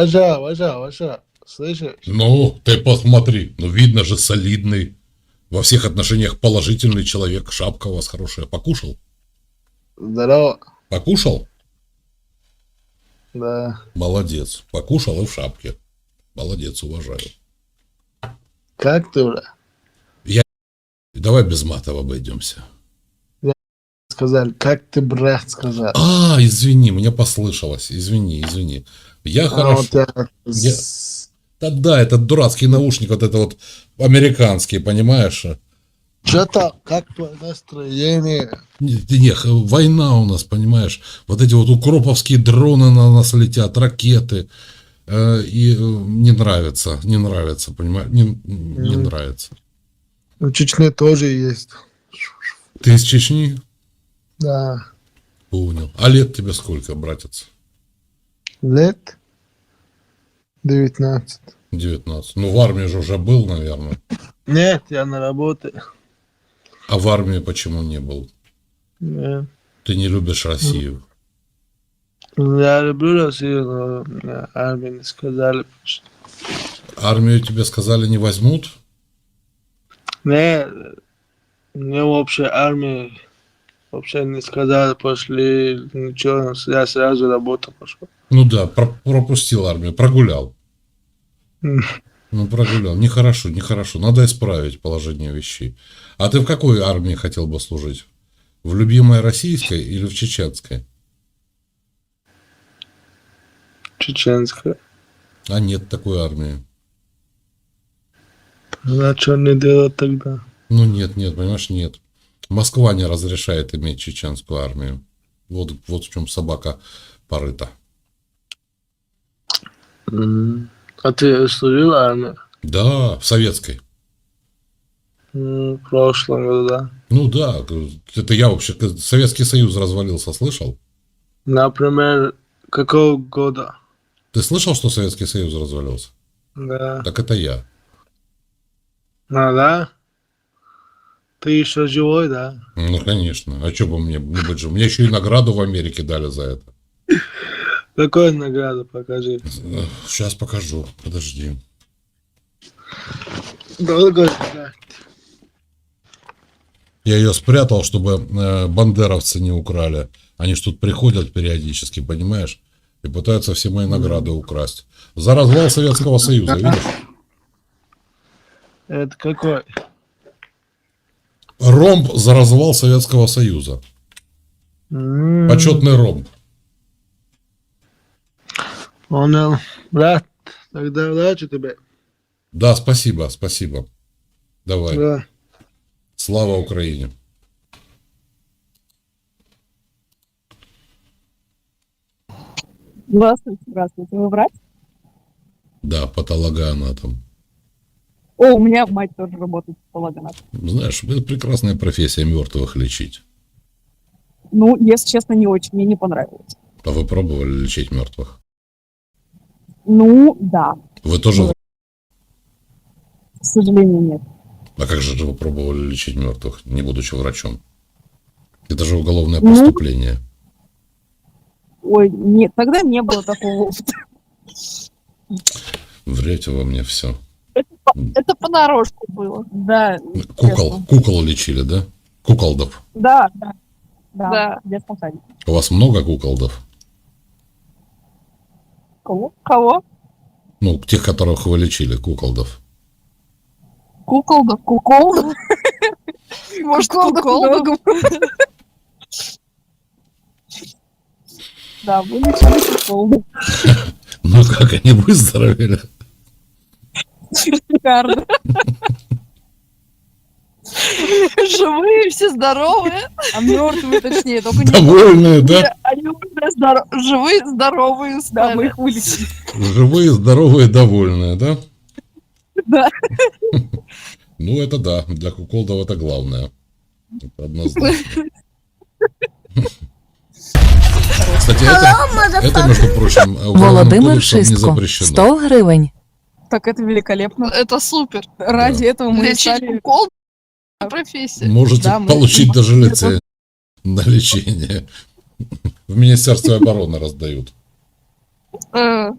Ваша, ваша, ваша. Слышишь? Ну, ты посмотри, ну видно же солидный, во всех отношениях положительный человек, шапка у вас хорошая. Покушал? Здорово. Покушал? Да. Молодец. Покушал и в шапке. Молодец, уважаю. Как ты, бля? Давай без матов обойдемся. Сказали, как ты, брат, сказал. А, извини, мне послышалось. Извини, извини. Я А хорошо. у тебя Я- Да, да, этот дурацкий наушник, вот это вот американский, понимаешь? Там, как настроение? Не, не, х- война у нас, понимаешь? Вот эти вот укроповские дроны на нас летят, ракеты. Э, и э, не нравится, не нравится, понимаешь? Не, не Мгм. нравится. В Чечне тоже есть. Ты из Чечни? Да. Понял. А лет тебе сколько, братец? Лет 19. 19. Ну, в армии же уже был, наверное. Нет, я на работе. А в армии почему не был? Нет. Ты не любишь Россию. Я люблю Россию, но мне армии не сказали. что- Армию тебе сказали не возьмут? Нет, мне вообще армии вообще не сказали, пошли, ничего, я сразу работу пошел. Ну да, про- пропустил армию, прогулял. Ну, прогулял. Нехорошо, нехорошо. Надо исправить положение вещей. А ты в какой армии хотел бы служить? В любимой российской или в чеченской? Чеченская. А нет такой армии. А что не делать тогда? Ну нет, нет, понимаешь, нет. Москва не разрешает иметь чеченскую армию. Вот, вот в чем собака порыта. А ты служил в армии? Да, в советской. В прошлом году, да. Ну да, это я вообще... Советский Союз развалился, слышал? Например, какого года? Ты слышал, что Советский Союз развалился? Да. Так это я. А, да? Ты еще живой, да? Ну, конечно. А что бы мне не быть же? Мне еще и награду в Америке дали за это. Какую награду покажи? Сейчас покажу. Подожди. Долго ждать. Я ее спрятал, чтобы э, бандеровцы не украли. Они ж тут приходят периодически, понимаешь? И пытаются все мои награды украсть. За развал Советского Союза, видишь? Это какой? Ромб за развал Советского Союза. М, Почетный ромб. Понял. Брат, тогда удачи тебе. Да, спасибо, спасибо. Давай. Да. Слава Украине. Здравствуйте, здравствуйте. Вы врач? Да, патологоанатом. О, у меня мать тоже работает патологоанатом. Знаешь, это прекрасная профессия мертвых лечить. Ну, если честно, не очень. Мне не понравилось. А вы пробовали лечить мертвых? Ну, да. Вы тоже... К сожалению, нет. А как же вы пробовали лечить мертвых, не будучи врачом? Это же уголовное Ну. преступление. Ой, нет, тогда не было такого опыта. Врете во мне все. Это понарошку было. Да. Кукол, честно. кукол лечили, да? Куколдов. Да, да. Да, Да. без. У вас много куколдов? Кого? Кого? Ну, тех, которых вы лечили, куколдов. Куколдов. Куколдов? Может, Куколдов. Да, мы лечили куколдов. Ну как, они выздоровели? Шикарно. Живые, все здоровые. А мертвые, точнее, только не... Довольные, да? Они уже здоро- живые, здоровые Да, стали. мы их вылечили. Живые, здоровые, довольные, да? Да. Ну, это да, для куколдов это главное. Это однозначно. Кстати, это, это, между прочим, Володимир Шистко, запрещено. 100 гривень. Так это великолепно. Это супер. Ради этого мы Лечить стали... укол профессия. Можете Да, мы- получить даже лицензию на лечение. В Министерстве обороны раздают. Э,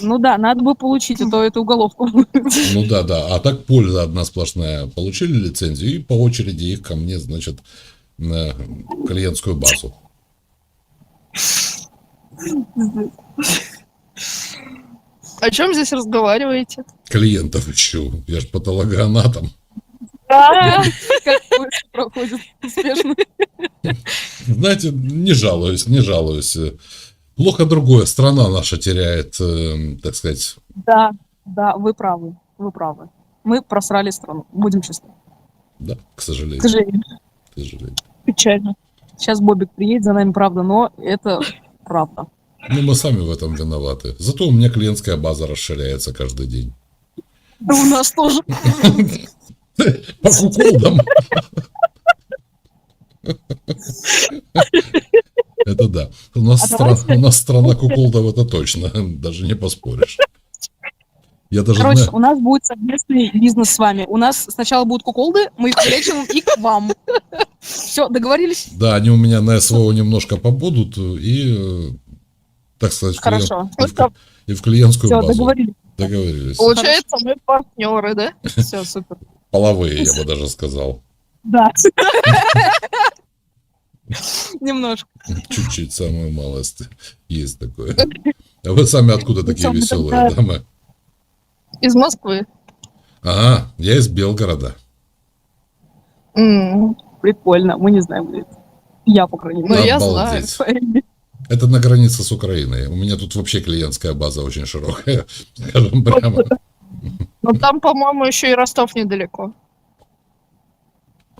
Ну да, надо бы получить, а то это уголовку будет. Ну да, да. А так польза одна сплошная. Получили лицензию и по очереди их ко мне, значит, на клиентскую базу. О чем здесь разговариваете? Клиентов ищу. Я же патологоанатом. Как поиск проходит успешно. Знаете, не жалуюсь, не жалуюсь. Плохо другое. Страна наша теряет, э, так сказать, Да, да, вы правы, вы правы. Мы просрали страну, будем честны. да, к К сожалению. сожалению, К сожалению. Печально. сейчас Бобик приедет за нами, правда, но это правда. Ну, мы сами в этом виноваты. Зато у меня клиентская база расширяется каждый день. Да у нас тоже. По куколдам. Это да. У нас, А стра- давайте- у нас страна куколдов, это точно. Даже не поспоришь. Я даже Короче, знаю. у нас будет совместный бизнес с вами. У нас сначала будут куколды, мы их вылечим и к вам. Все, договорились? Да, они у меня на СВО немножко побудут и, э, так сказать, в клиент- Хорошо. и, в, и в клиентскую Все, базу. договорились. Договорились. Получается, мы партнеры, да? Все, супер. Половые, я бы даже сказал. Да. Немножко. Чуть-чуть, самую малость. Есть такое. А вы сами откуда такие веселые да. дамы? Из Москвы. Ага, я из Белгорода. Прикольно. Мы не знаем, где это. Я, по крайней Ну, мере. я Обалдеть. знаю. Это на границе с Украиной. У меня тут вообще клиентская база очень широкая. Скажем прямо. Но там, по-моему, еще и Ростов недалеко.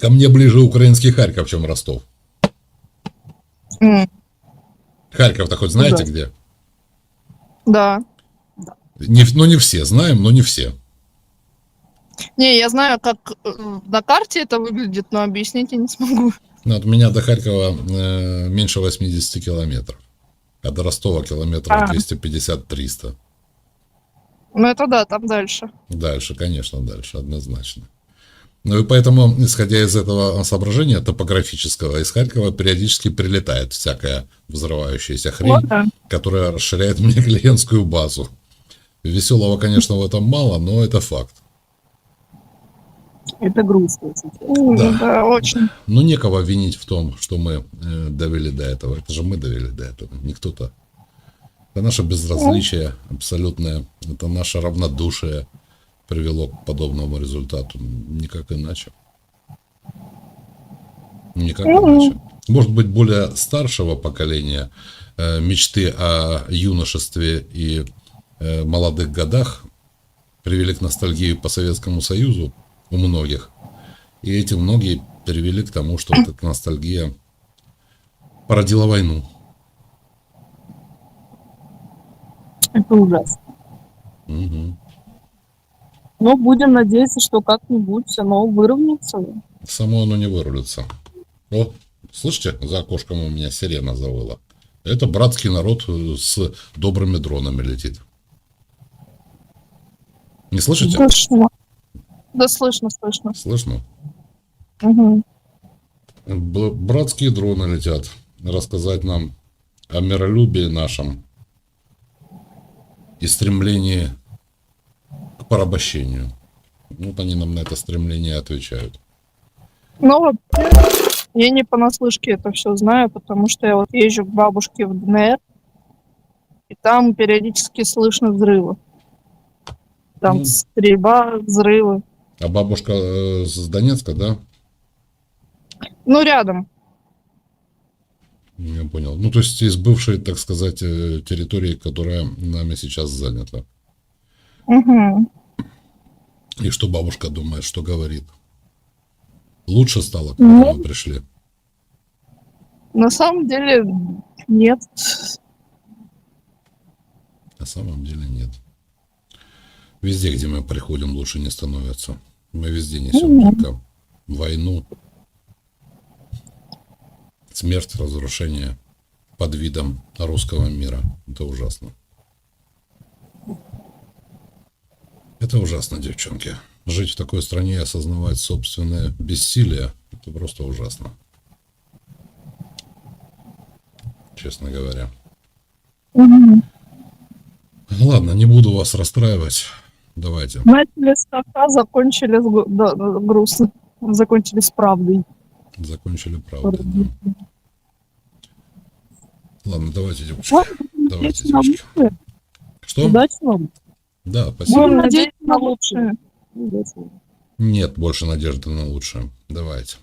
Ко мне ближе украинский Харьков, чем Ростов. М, Харьков-то хоть знаете да. где? Да. Не, ну, не все знаем, но не все. Не, я знаю, как э, на карте это выглядит, но объяснить я не смогу. Ну, От меня до Харькова э, меньше 80 километров. А до Ростова километров А. 250-300. Ну это да, там дальше. Дальше, конечно, дальше, однозначно. Ну и поэтому, исходя из этого соображения топографического, из Харькова периодически прилетает всякая взрывающаяся хрень, Вот, да. которая расширяет мне клиентскую базу. Веселого, конечно, в этом мало, но это факт. Это грустно. М, Да. да, очень. Но некого винить в том, что мы э, довели до этого. Это же мы довели до этого, не кто-то. Это наше безразличие абсолютное, это наше равнодушие привело к подобному результату. Никак иначе. Никак Мгм. иначе. Может быть, более старшего поколения э, мечты о юношестве и э, молодых годах привели к ностальгии по Советскому Союзу у многих. И эти многие привели к тому, что эта ностальгия породила войну. Это ужасно. Мгм. Но будем надеяться, что как-нибудь оно выровняется. Само оно не вырулится. О, слышите, за окошком у меня сирена завыла. Это братский народ э, с добрыми дронами летит. Не слышите? Слышно. Да слышно, слышно. Слышно? Б- братские дроны летят рассказать нам о миролюбии нашем и стремлении к порабощению. Вот они нам на это стремление отвечают. Ну вот, я не понаслышке это все знаю, потому что я вот езжу к бабушке в ДНР, и там периодически слышно взрывы. Там Ну. стрельба, взрывы. А бабушка э, с Донецка, да? Ну, рядом. Я понял. Ну, то есть из бывшей, так сказать, э, территории, которая нами сейчас занята. Мгм. И что бабушка думает, что говорит? Лучше стало, когда Ну. мы пришли. На самом деле, нет. На самом деле нет. Везде, где мы приходим, лучше не становится. Мы везде несем только войну, смерть, разрушение под видом русского мира. Это ужасно. Это ужасно, девчонки. Жить в такой стране и осознавать собственное бессилие, это просто ужасно. Честно говоря. Ладно, не буду вас расстраивать. Давайте. Начали с ха закончили с да, грустно. Закончили с правдой. Закончили правду. да. Ладно, давайте, девочки. Ладно, Давайте, лучшее. Что? Удачи вам. Да, спасибо. Будем надеяться надеяться на на лучшее. Нет больше надежды на лучшее. Давайте.